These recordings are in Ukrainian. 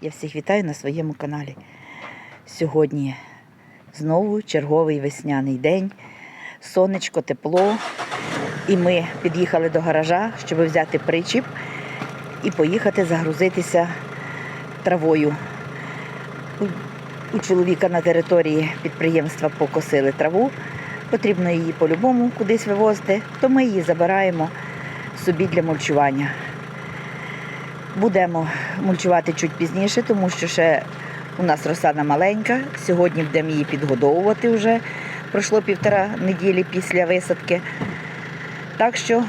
Я всіх вітаю на своєму каналі. Сьогодні знову черговий весняний день, сонечко, тепло. І ми під'їхали до гаража, щоб взяти причіп і поїхати загрузитися травою. У чоловіка на території підприємства покосили траву. Потрібно її по-любому кудись вивозити, то ми її забираємо собі для мульчування. Будемо мульчувати чуть пізніше, тому що ще у нас розсада маленька. Сьогодні будемо її підгодовувати вже. Пройшло півтора неділі після висадки. Так що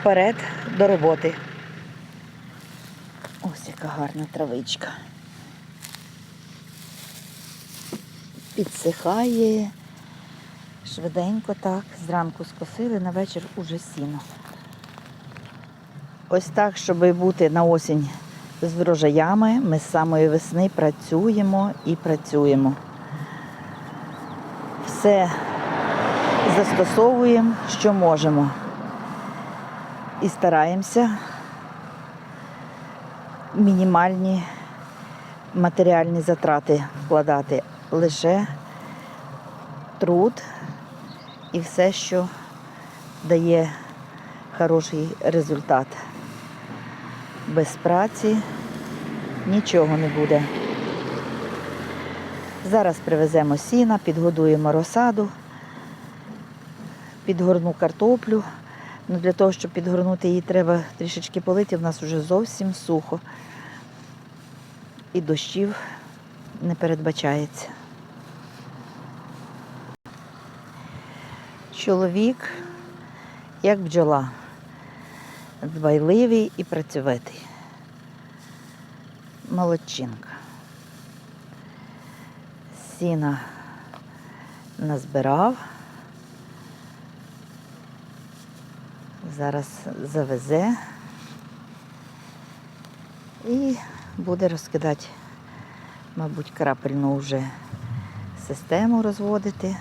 вперед до роботи. Ось яка гарна травичка. Підсихає. Швиденько так. Зранку скосили, на вечір уже сіно. Ось так, щоб бути на осінь з врожаями, ми з самої весни працюємо і працюємо. Все застосовуємо, що можемо. І стараємося мінімальні матеріальні затрати вкладати лише труд і все, що дає хороший результат. Без праці нічого не буде. Зараз привеземо сіна, підгодуємо розсаду, підгорну картоплю. Ну, для того, щоб підгорнути її, треба трішечки полити. В нас вже зовсім сухо. І дощів не передбачається. Чоловік, як бджола, дбайливий і працьовитий. Молодчинка. Сіна назбирав. Зараз завезе і буде розкидати, мабуть, крапельну вже систему розводити,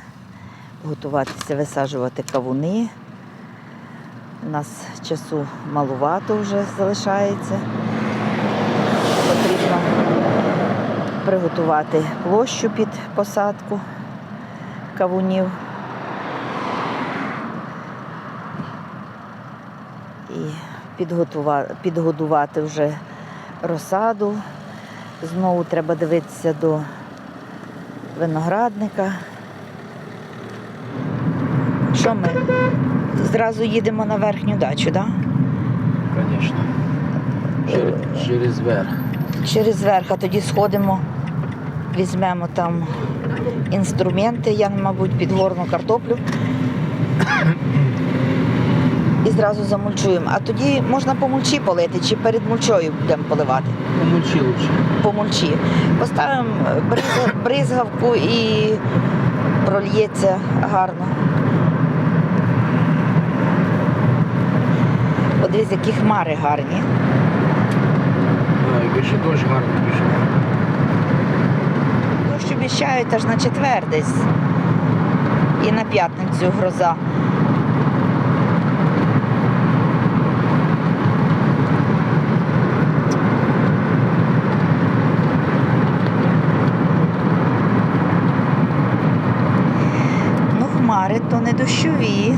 готуватися висаджувати кавуни. У нас часу малувато вже залишається. Потрібно приготувати площу під посадку кавунів. І підгодувати вже розсаду. Знову треба дивитися до виноградника. Що ми? Зразу їдемо на верхню дачу, так? Конечно. Через, верх. Через верх, а тоді сходимо, візьмемо там інструменти, я, мабуть, підгорну картоплю. І зразу замульчуємо. А тоді можна по мульчі полити, чи перед мульчою будемо поливати. Помучи лучше. По мульчі. Поставимо бризгавку і прольється гарно. Подивись, які хмари гарні. І більше дощ гарний пішов. Дощ обіцяють аж на четвер десь. І на п'ятницю гроза. Ну, хмари то не дощові.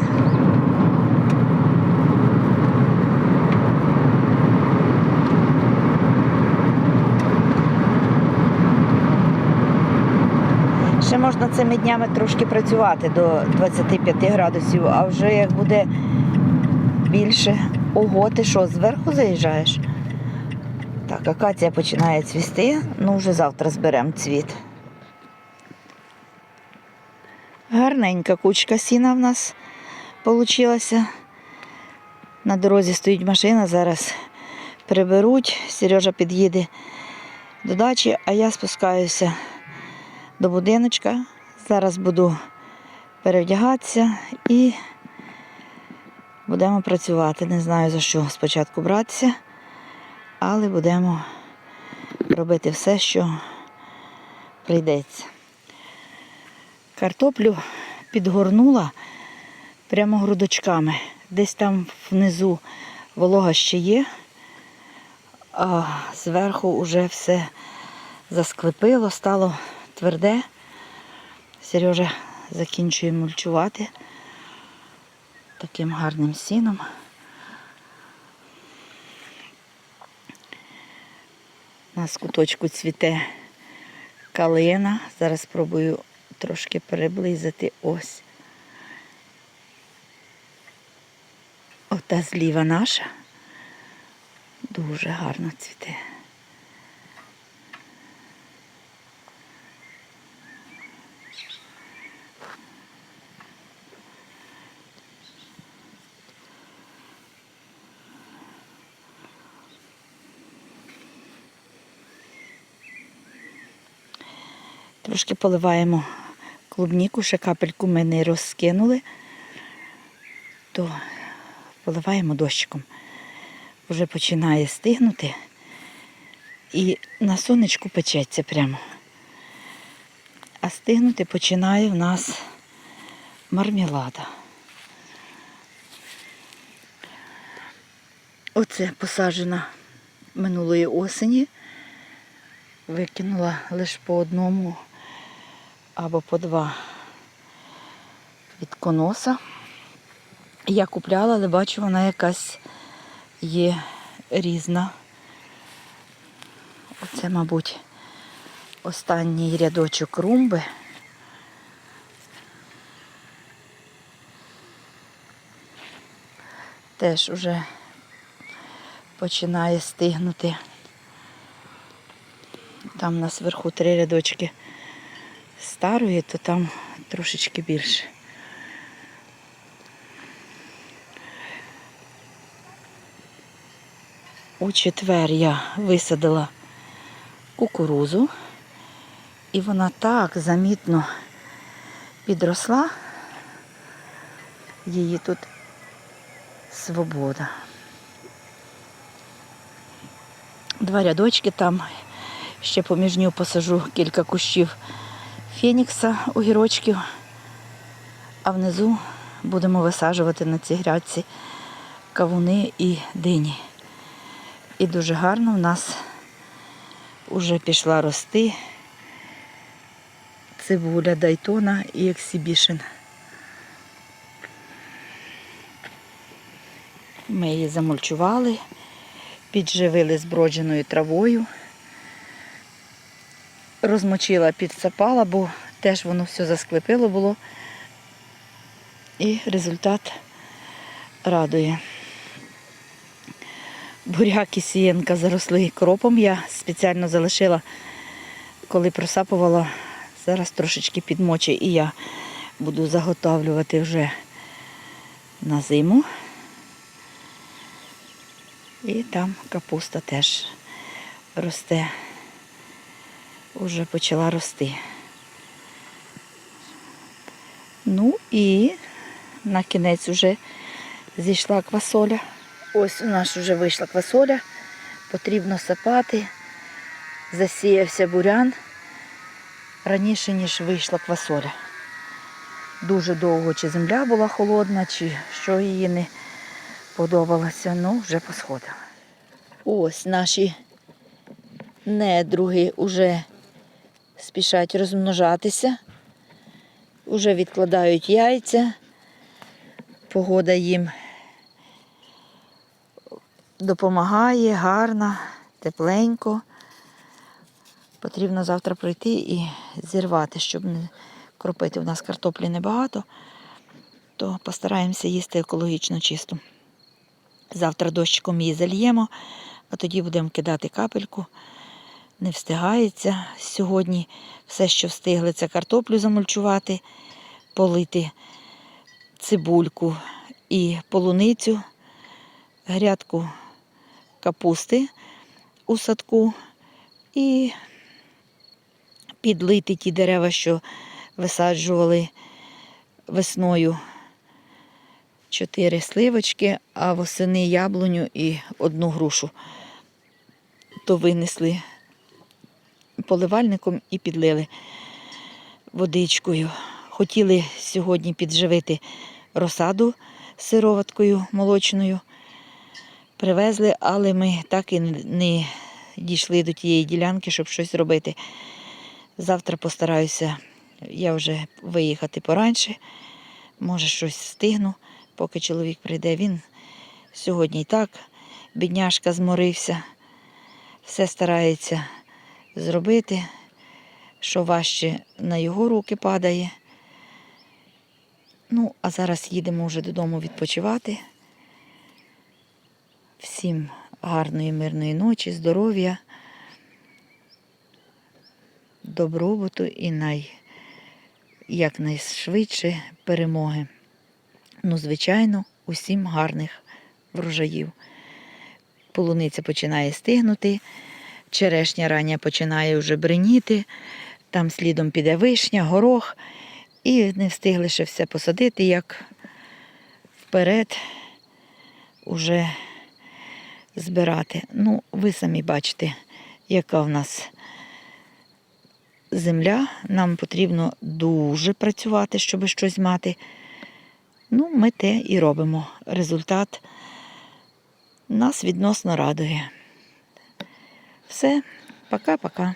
Можна цими днями трошки працювати до 25 градусів, а вже як буде більше. Ого, ти що, зверху заїжджаєш? Так, акація починає цвісти, ну вже завтра зберемо цвіт. Гарненька кучка сіна в нас вийшла. На дорозі стоїть машина, зараз приберуть. Сережа під'їде до дачі, а я спускаюся до будиночка. Зараз буду перевдягатися і будемо працювати. Не знаю за що спочатку братися, але будемо робити все, що прийдеться. Картоплю підгорнула прямо грудочками. Десь там внизу волога ще є, а зверху вже все засклепило, стало тверде. Сережа закінчує мульчувати таким гарним сіном. У нас куточку цвіте калина. Зараз спробую трошки приблизити ось. Ота зліва наша. Дуже гарно цвіте. Трошки поливаємо клубніку, ще капельку ми не розкинули, то поливаємо дощиком. Вже починає стигнути і на сонечку печеться прямо. А стигнути починає в нас мармелада. Оце посаджена минулої осені. Викинула лише по одному або по два від коноса. Я купляла, але бачу, вона якась є різна. Оце, мабуть, останній рядочок румби. Теж уже починає стигнути. Там у нас вверху три рядочки старої, то там трошечки більше. У четвер я висадила кукурузу, і вона так замітно підросла. Її тут свобода. Два рядочки там, ще поміж нього посажу кілька кущів фенікса огірочків, а внизу будемо висаджувати на цій грядці кавуни і дині. І дуже гарно в нас вже пішла рости цибуля Дайтона і Ексібішн. Ми її замульчували, підживили збродженою травою, розмочила, підсапала, бо теж воно все засклепило було. І результат радує. Буряк і сієнка заросли кропом. Я спеціально залишила, коли просапувала, зараз трошечки підмочу і я буду заготовлювати вже на зиму. І там капуста теж росте, уже почала рости. Ну і на кінець вже зійшла квасоля. Ось у нас вже вийшла квасоля, потрібно сапати, засіявся бурян раніше, ніж вийшла квасоля. Дуже довго чи земля була холодна, чи що її не подобалося, ну вже посходила. Ось наші недруги вже спішать розмножатися, вже відкладають яйця, погода їм допомагає, гарна, тепленько. Потрібно завтра пройти і зірвати, щоб не кропити. У нас картоплі небагато, то постараємося їсти екологічно чисто. Завтра дощиком її зальємо, а тоді будемо кидати капельку. Не встигається. Сьогодні все, що встигли, це картоплю замульчувати, полити цибульку і полуницю, грядку капусти у садку і підлити ті дерева, що висаджували весною. Чотири сливочки, а восени яблуню і одну грушу. То винесли поливальником і підлили водичкою. Хотіли сьогодні підживити розсаду сироваткою молочною. привезли, але ми так і не дійшли до тієї ділянки, щоб щось робити. Завтра постараюся я вже виїхати пораньше. Може, щось встигну, поки чоловік прийде. Він сьогодні і так, бідняшка зморився, все старається зробити, що важче на його руки падає. Ну, а зараз їдемо вже додому відпочивати. Всім гарної, мирної ночі, здоров'я, добробуту і най, якнайшвидше перемоги. Ну, звичайно, усім гарних врожаїв. Полуниця починає стигнути, черешня рання починає вже бреніти, там слідом піде вишня, горох, і не встигли ще все посадити, як вперед уже збирати. Ну, ви самі бачите, яка в нас земля. Нам потрібно дуже працювати, щоб щось мати. Ну, ми те і робимо. Результат нас відносно радує. Все, пока-пока.